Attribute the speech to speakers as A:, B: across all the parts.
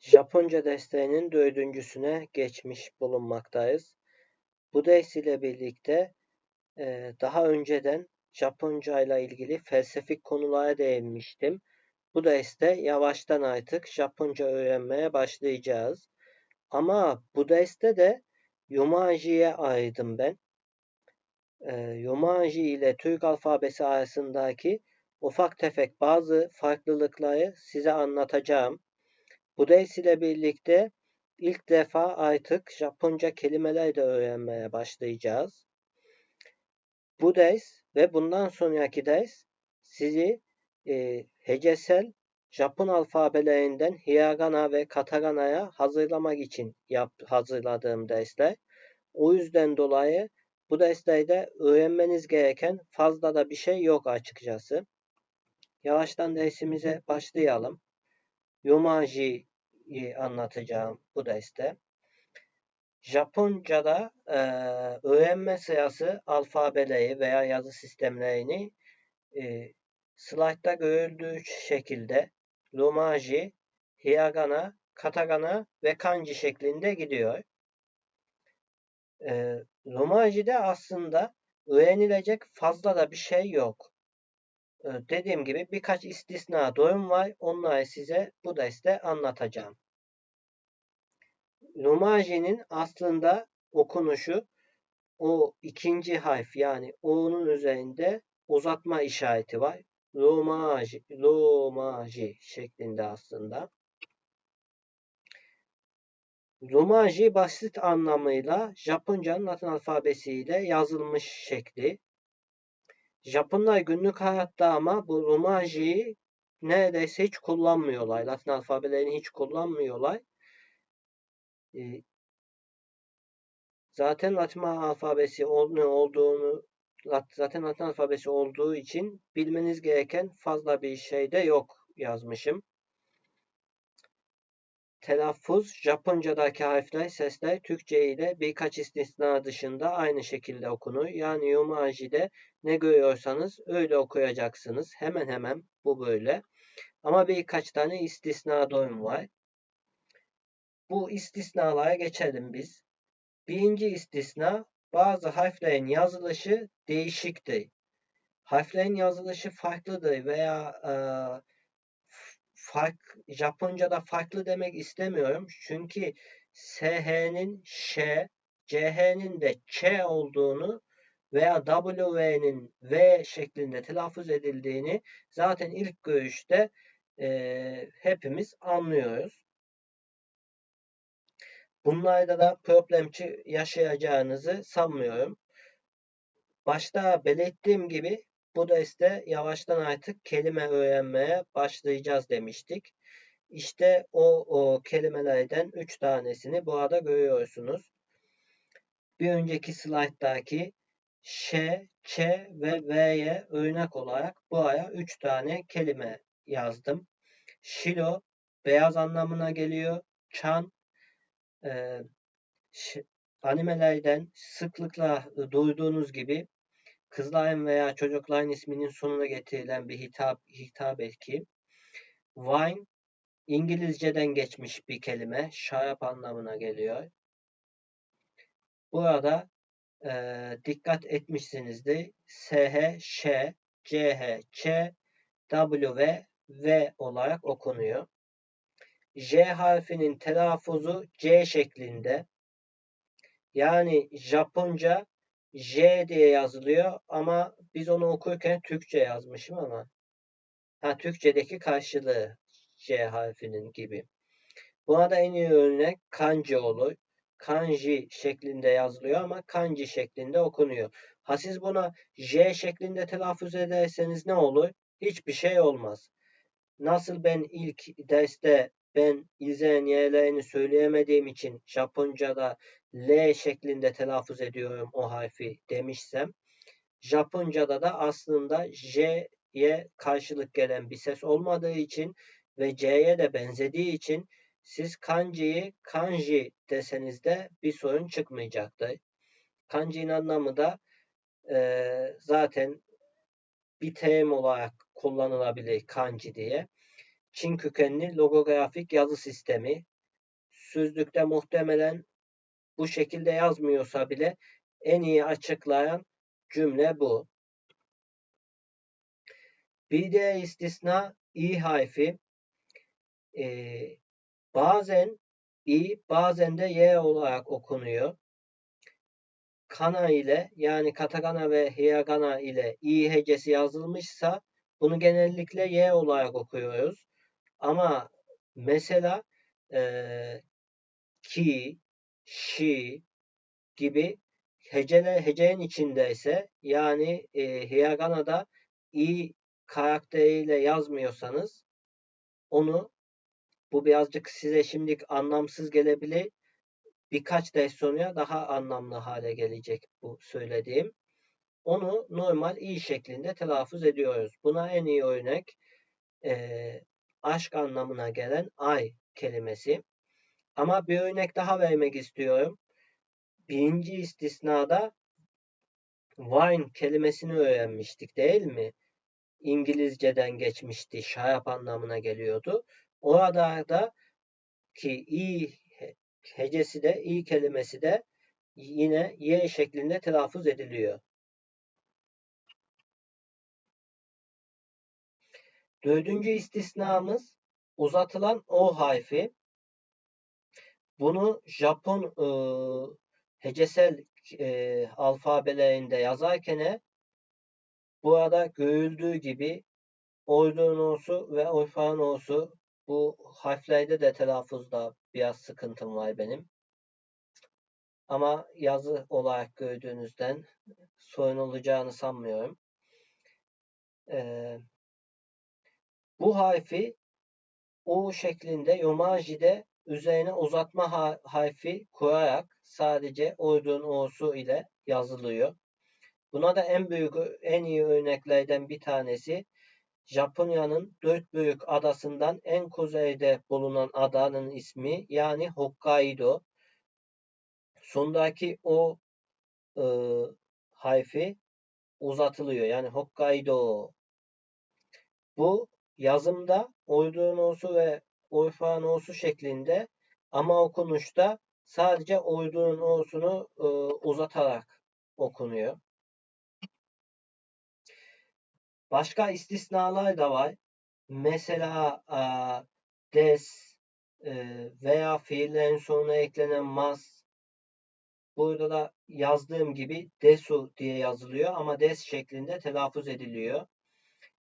A: Japonca desteğinin dördüncüsüne geçmiş bulunmaktayız. Bu ders ile birlikte e, daha önceden Japonca ile ilgili felsefik konulara değinmiştim. Bu derste yavaştan artık Japonca öğrenmeye başlayacağız. Ama bu derste de Yomaji'ye ayırdım ben. E, Yomaji ile Türk alfabesi arasındaki ufak tefek bazı farklılıkları size anlatacağım. Bu ders ile birlikte ilk defa artık Japonca kelimeler de öğrenmeye başlayacağız. Bu ders ve bundan sonraki ders sizi e, hecesel Japon alfabelerinden hiragana ve katagana'ya hazırlamak için yap, hazırladığım dersler. O yüzden dolayı bu derslerde öğrenmeniz gereken fazla da bir şey yok açıkçası. Yavaştan dersimize başlayalım. Yomaji anlatacağım bu derste. Japonca'da e, öğrenme sırası alfabeleri veya yazı sistemlerini e, slaytta görüldüğü şekilde Romaji, Hiragana, Katagana ve Kanji şeklinde gidiyor. E, Romaji'de aslında öğrenilecek fazla da bir şey yok. E, dediğim gibi birkaç istisna durum var. Onları size bu derste anlatacağım. Romaji'nin aslında okunuşu o ikinci harf yani O'nun üzerinde uzatma işareti var. Romaji, Romaji şeklinde aslında. Romaji basit anlamıyla Japonca'nın Latin alfabesiyle yazılmış şekli. Japonlar günlük hayatta ama bu Romaji'yi neredeyse hiç kullanmıyorlar. Latin alfabelerini hiç kullanmıyorlar. Ee, zaten Latin alfabesi olduğunu zaten Latin alfabesi olduğu için bilmeniz gereken fazla bir şey de yok yazmışım. Telaffuz Japonca'daki harfler, sesler Türkçe ile birkaç istisna dışında aynı şekilde okunur. Yani Yomaji'de ne görüyorsanız öyle okuyacaksınız. Hemen hemen bu böyle. Ama birkaç tane istisna durum var. Bu istisnalara geçelim biz. Birinci istisna bazı harflerin yazılışı değişiktir. Harflerin yazılışı farklıdır veya e, fark Japonca'da farklı demek istemiyorum. Çünkü SH'nin Ş, CH'nin de Ç olduğunu veya W'nin V şeklinde telaffuz edildiğini zaten ilk görüşte e, hepimiz anlıyoruz. Bunlarda da problem yaşayacağınızı sanmıyorum. Başta belirttiğim gibi bu derste yavaştan artık kelime öğrenmeye başlayacağız demiştik. İşte o, o kelimelerden 3 tanesini bu arada görüyorsunuz. Bir önceki slayttaki Ş, Ç ve V'ye örnek olarak buraya 3 tane kelime yazdım. Şilo beyaz anlamına geliyor. Çan e, animelerden sıklıkla duyduğunuz gibi kızların veya çocukların isminin sonuna getirilen bir hitap, hitap eki. Wine İngilizceden geçmiş bir kelime. Şarap anlamına geliyor. Burada e, dikkat etmişsinizdir. SH, Ş, CH, Ç, W ve V olarak okunuyor. J harfinin telaffuzu C şeklinde. Yani Japonca J diye yazılıyor ama biz onu okurken Türkçe yazmışım ama ha Türkçedeki karşılığı J harfinin gibi. Buna da en iyi örnek kanji olur. Kanji şeklinde yazılıyor ama kanji şeklinde okunuyor. Ha siz buna J şeklinde telaffuz ederseniz ne olur? Hiçbir şey olmaz. Nasıl ben ilk derste ben izleyen yerlerini söyleyemediğim için Japonca'da L şeklinde telaffuz ediyorum o harfi demişsem Japonca'da da aslında J'ye karşılık gelen bir ses olmadığı için ve C'ye de benzediği için siz kanjiyi kanji deseniz de bir sorun çıkmayacaktır. Kanji'nin anlamı da e, zaten bir terim olarak kullanılabilir kanji diye. Çin kökenli logografik yazı sistemi sözlükte muhtemelen bu şekilde yazmıyorsa bile en iyi açıklayan cümle bu. Bir diğer istisna i harfi. Ee, bazen i bazen de y olarak okunuyor. Kana ile yani katakana ve hiragana ile i hecesi yazılmışsa bunu genellikle y olarak okuyoruz. Ama mesela e, ki, şi gibi heceler hecenin içindeyse yani e, hiragana'da i karakteriyle yazmıyorsanız onu bu birazcık size şimdilik anlamsız gelebilir. Birkaç ders sonra daha anlamlı hale gelecek bu söylediğim. Onu normal i şeklinde telaffuz ediyoruz. Buna en iyi örnek e, aşk anlamına gelen ay kelimesi. Ama bir örnek daha vermek istiyorum. Birinci istisnada wine kelimesini öğrenmiştik değil mi? İngilizceden geçmişti. Şarap anlamına geliyordu. Orada da ki i hecesi de i kelimesi de yine y şeklinde telaffuz ediliyor. Dördüncü istisnamız uzatılan o harfi. Bunu Japon e, hecesel e, alfabelerinde yazarken burada görüldüğü gibi Oydonosu ve Oyfanosu bu harflerde de telaffuzda biraz sıkıntım var benim. Ama yazı olarak gördüğünüzden sorun olacağını sanmıyorum. Ee, bu harfi U şeklinde Yomaji'de üzerine uzatma harfi kurarak sadece Ordun O'su ile yazılıyor. Buna da en büyük, en iyi örneklerden bir tanesi Japonya'nın dört büyük adasından en kuzeyde bulunan adanın ismi yani Hokkaido. Sondaki o e, harfi uzatılıyor. Yani Hokkaido. Bu yazımda Oydonosu ve Oyfanosu şeklinde ama okunuşta sadece Oydun'un O'sunu e, uzatarak okunuyor. Başka istisnalar da var. Mesela e, des e, veya fiillerin sonuna eklenen mas burada da yazdığım gibi desu diye yazılıyor ama des şeklinde telaffuz ediliyor.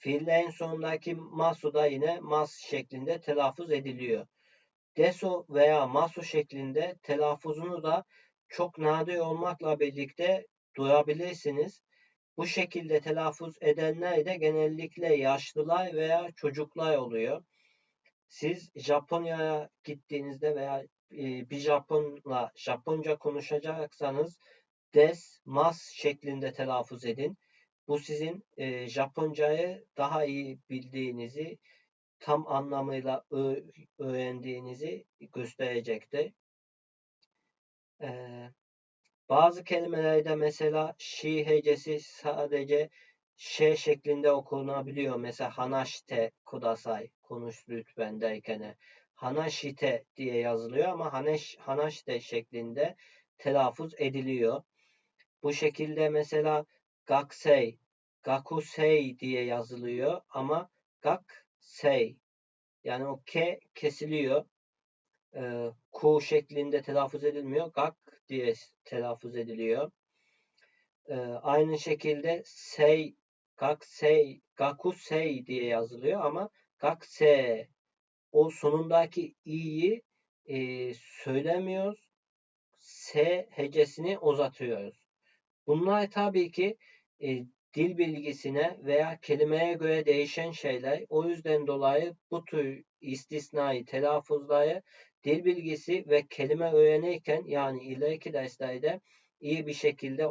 A: Fiillerin sonundaki masu da yine mas şeklinde telaffuz ediliyor. Desu veya masu şeklinde telaffuzunu da çok nadir olmakla birlikte duyabilirsiniz. Bu şekilde telaffuz edenler de genellikle yaşlılar veya çocuklar oluyor. Siz Japonya'ya gittiğinizde veya e, bir Japonla Japonca konuşacaksanız des, mas şeklinde telaffuz edin. Bu sizin e, Japoncayı daha iyi bildiğinizi, tam anlamıyla öğrendiğinizi gösterecektir. Ee, bazı kelimelerde mesela şi hecesi sadece ş şeklinde okunabiliyor. Mesela hanaşte kudasay konuş lütfen derken hanaşite diye yazılıyor ama haneş, hanaşte şeklinde telaffuz ediliyor. Bu şekilde mesela gaksei, gakusei diye yazılıyor ama gaksei yani o ke kesiliyor. E, ku şeklinde telaffuz edilmiyor. Gak diye telaffuz ediliyor. E, aynı şekilde sei, gak sei, gaku sei diye yazılıyor ama gak se o sonundaki i'yi e, söylemiyoruz. S hecesini uzatıyoruz. Bunlar tabii ki e, dil bilgisine veya kelimeye göre değişen şeyler. O yüzden dolayı bu tür istisnai telaffuzları dil bilgisi ve kelime öğrenirken yani ileriki derslerde iyi bir şekilde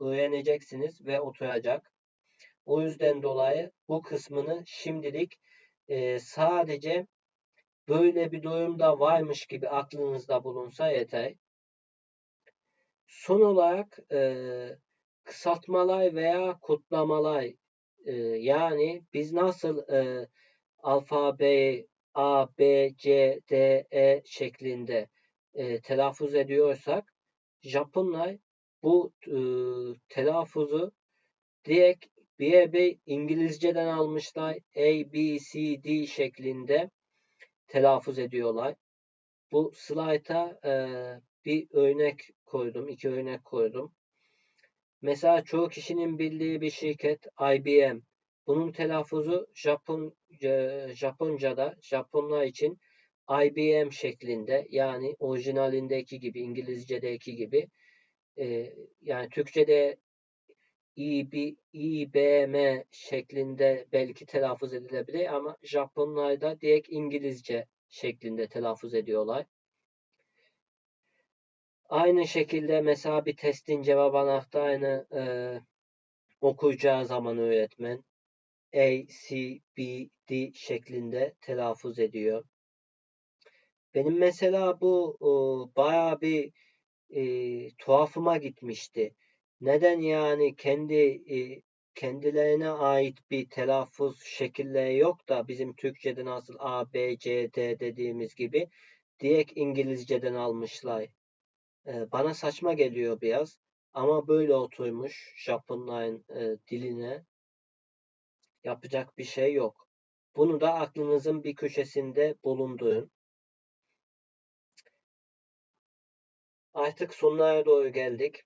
A: öğreneceksiniz ve oturacak. O yüzden dolayı bu kısmını şimdilik e, sadece böyle bir durumda varmış gibi aklınızda bulunsa yeter. Son olarak e, kısaltmalar veya kutlamalar e, yani biz nasıl e, alfabeyi A, B, C, D, E şeklinde e, telaffuz ediyorsak Japonlar bu e, telaffuzu direkt bir İngilizceden almışlar. A, B, C, D şeklinde telaffuz ediyorlar. Bu slayta e, bir örnek koydum, iki örnek koydum. Mesela çoğu kişinin bildiği bir şirket IBM. Bunun telaffuzu Japon e, Japonca'da Japonlar için IBM şeklinde yani orijinalindeki gibi İngilizce'deki gibi e, yani Türkçe'de İB, IBM şeklinde belki telaffuz edilebilir ama Japonlarda direkt İngilizce şeklinde telaffuz ediyorlar. Aynı şekilde mesela bir testin cevap anahtarını e, okuyacağı zaman öğretmen A, C, B, D şeklinde telaffuz ediyor. Benim mesela bu e, bayağı bir e, tuhafıma gitmişti. Neden yani kendi e, kendilerine ait bir telaffuz şekilleri yok da bizim Türkçe'de nasıl A, B, C, D dediğimiz gibi direkt İngilizceden almışlar. Bana saçma geliyor biraz ama böyle oturmuş Japonların e, diline yapacak bir şey yok. Bunu da aklınızın bir köşesinde bulundurun. Artık sonlara doğru geldik.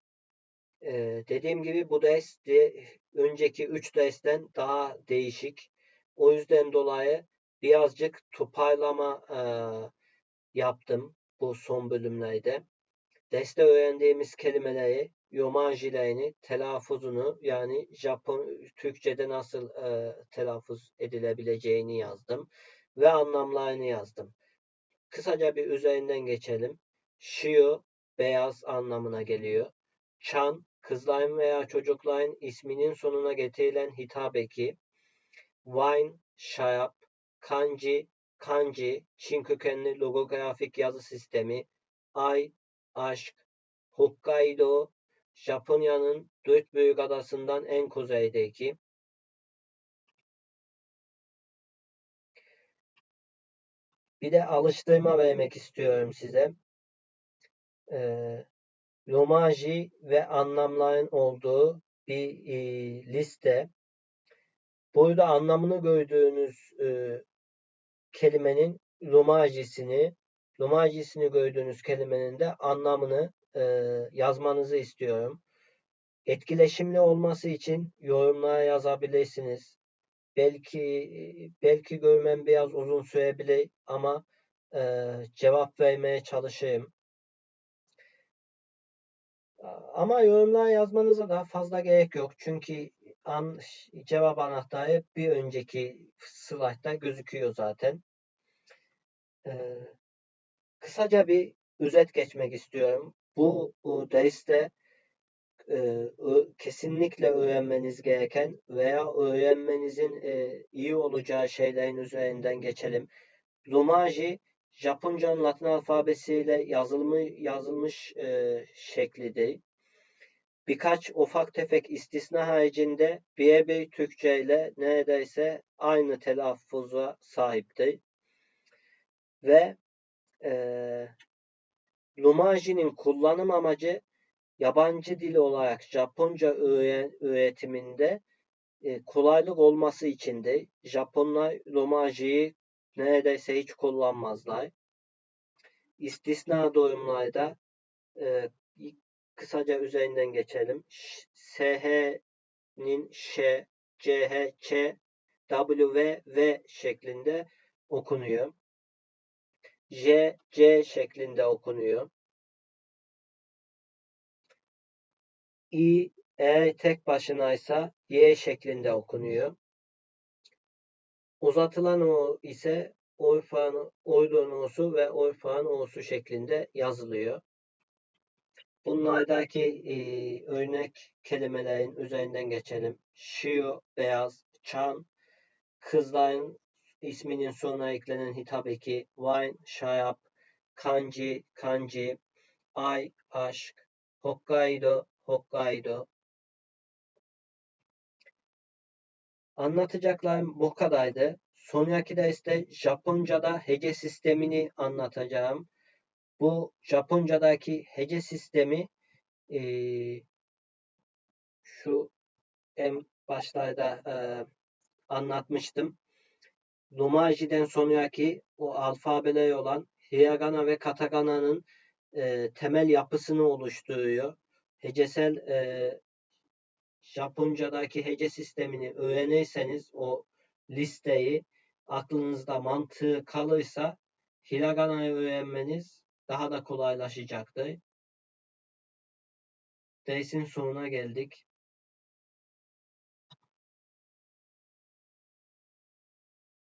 A: Ee, dediğim gibi bu ders de önceki 3 dersten daha değişik. O yüzden dolayı birazcık toparlama e, yaptım bu son bölümlerde. Derste öğrendiğimiz kelimeleri, yomajilerini, telaffuzunu yani Japon Türkçe'de nasıl e, telaffuz edilebileceğini yazdım ve anlamlarını yazdım. Kısaca bir üzerinden geçelim. Shio beyaz anlamına geliyor. Chan kızların veya çocukların isminin sonuna getirilen hitap eki, wine, şarap, kanji, kanji, Çin kökenli logografik yazı sistemi, ay, aşk, Hokkaido, Japonya'nın dört büyük adasından en kuzeydeki, Bir de alıştırma vermek istiyorum size. Ee, romaji ve anlamların olduğu bir e, liste. Burada anlamını gördüğünüz e, kelimenin romajisini, romajisini gördüğünüz kelimenin de anlamını e, yazmanızı istiyorum. Etkileşimli olması için yorumlara yazabilirsiniz. Belki belki görmem biraz uzun sürebilir ama e, cevap vermeye çalışayım. Ama yorumlar yazmanıza da fazla gerek yok. Çünkü an, cevap anahtarı bir önceki slaytta gözüküyor zaten. Kısaca bir özet geçmek istiyorum. Bu, bu derste e, kesinlikle öğrenmeniz gereken veya öğrenmenizin e, iyi olacağı şeylerin üzerinden geçelim. Romaji Japonca'nın Latin alfabesiyle yazılmış, yazılmış e, şeklidir. Birkaç ufak tefek istisna haricinde birebir Türkçe ile neredeyse aynı telaffuza sahiptir. Ve e, Lumaji'nin kullanım amacı yabancı dil olarak Japonca öğretiminde e, kolaylık olması içindir. Japonlar Lumaji'yi neredeyse hiç kullanmazlar. İstisna durumlarda e, kısaca üzerinden geçelim. SH'nin Ş, CH, Ç, W, V şeklinde okunuyor. J, C şeklinde okunuyor. I, eğer tek başınaysa Y şeklinde okunuyor. Uzatılan o ise Oyfa'nın Oydon O'su ve Oyfa'nın O'su şeklinde yazılıyor. Bunlardaki e, örnek kelimelerin üzerinden geçelim. Shio, beyaz, chan, kızların isminin sonuna eklenen hitap eki, wine, şarap, kanji, kanji, ay, aşk, Hokkaido, Hokkaido, Anlatacaklarım bu kadardı. Sonraki derste Japonca'da hece sistemini anlatacağım. Bu Japonca'daki hece sistemi eee, şu en başlarda eee, anlatmıştım. Romaji'den sonraki o alfabeler olan Hiragana ve Katagana'nın eee, temel yapısını oluşturuyor. Hecesel eee, Japonca'daki hece sistemini öğrenirseniz o listeyi aklınızda mantığı kalırsa Hiragana'yı öğrenmeniz daha da kolaylaşacaktır. Dersin sonuna geldik.